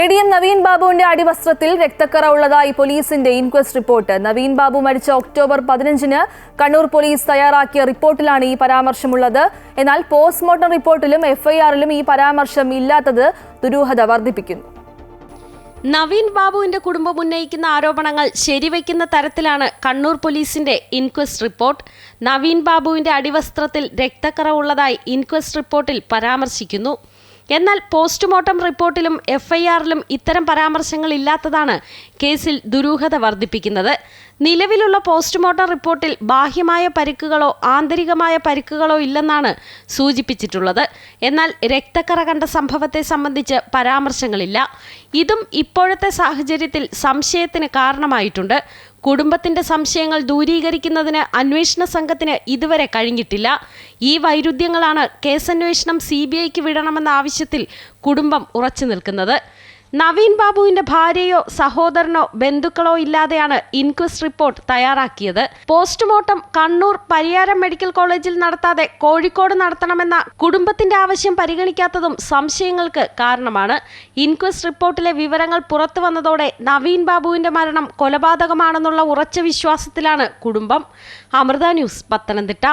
A D M Naveen ബാബുവിന്റെ അടിവസ്ത്രത്തിൽ രക്തക്കറ ഉള്ളതായി പോലീസിന്റെ ഇൻക്വസ്റ്റ് റിപ്പോർട്ട്. നവീൻ ബാബു മരിച്ച ഒക്ടോബർ പതിനഞ്ചിന് കണ്ണൂർ പോലീസ് തയ്യാറാക്കിയ റിപ്പോർട്ടിലാണ് ഈ പരാമർശമുള്ളത്. എന്നാൽ പോസ്റ്റ്മോർട്ടം റിപ്പോർട്ടിലും എഫ്ഐആറിലും ഈ പരാമർശം ഇല്ലാത്തത് ദുരൂഹത വർദ്ധിപ്പിക്കുന്നു. നവീൻ ബാബുവിന്റെ കുടുംബം ഉന്നയിക്കുന്ന ആരോപണങ്ങൾ ശരിവയ്ക്കുന്ന തരത്തിലാണ് കണ്ണൂർ പോലീസിന്റെ ഇൻക്വസ്റ്റ് റിപ്പോർട്ട്. നവീൻ ബാബുവിന്റെ അടിവസ്ത്രത്തിൽ രക്തക്കറ ഉള്ളതായി ഇൻക്വസ്റ്റ് റിപ്പോർട്ടിൽ പരാമർശിക്കുന്നു. എന്നാൽ പോസ്റ്റ്മോർട്ടം റിപ്പോർട്ടിലും എഫ്ഐആറിലും ഇത്തരം പരാമർശങ്ങൾ ഇല്ലാത്തതാണ് കേസിൽ ദുരൂഹത വർദ്ധിപ്പിക്കുന്നത്. നിലവിലുള്ള പോസ്റ്റ്മോർട്ടം റിപ്പോർട്ടിൽ ബാഹ്യമായ പരിക്കുകളോ ആന്തരികമായ പരിക്കുകളോ ഇല്ലെന്നാണ് സൂചിപ്പിച്ചിട്ടുള്ളത്. എന്നാൽ രക്തക്കറ കണ്ട സംഭവത്തെ സംബന്ധിച്ച് പരാമർശങ്ങളില്ല. ഇതും ഇപ്പോഴത്തെ സാഹചര്യത്തിൽ സംശയത്തിന് കാരണമായിട്ടുണ്ട്. കുടുംബത്തിന്റെ സംശയങ്ങൾ ദൂരീകരിക്കുന്നതിന് അന്വേഷണ സംഘത്തിന് ഇതുവരെ കഴിഞ്ഞിട്ടില്ല. ഈ വൈരുദ്ധ്യങ്ങളാണ് കേസന്വേഷണം സി ബി ഐക്ക് വിടണമെന്ന ആവശ്യത്തിൽ കുടുംബം ഉറച്ചു നിൽക്കുന്നത്. നവീൻ ബാബുവിന്റെ ഭാര്യയോ സഹോദരനോ ബന്ധുക്കളോ ഇല്ലാതെയാണ് ഇൻക്വസ്റ്റ് റിപ്പോർട്ട് തയ്യാറാക്കിയത്. പോസ്റ്റ്മോർട്ടം കണ്ണൂർ പരിയാരം മെഡിക്കൽ കോളേജിൽ നടത്താതെ കോഴിക്കോട് നടത്തണമെന്ന കുടുംബത്തിന്റെ ആവശ്യം പരിഗണിക്കാത്തതും സംശയങ്ങൾക്ക് കാരണമാണ്. ഇൻക്വസ്റ്റ് റിപ്പോർട്ടിലെ വിവരങ്ങൾ പുറത്തു വന്നതോടെ നവീൻ ബാബുവിന്റെ മരണം കൊലപാതകമാണെന്നുള്ള ഉറച്ച വിശ്വാസത്തിലാണ് കുടുംബം. അമൃത ന്യൂസ് പത്തനംതിട്ട.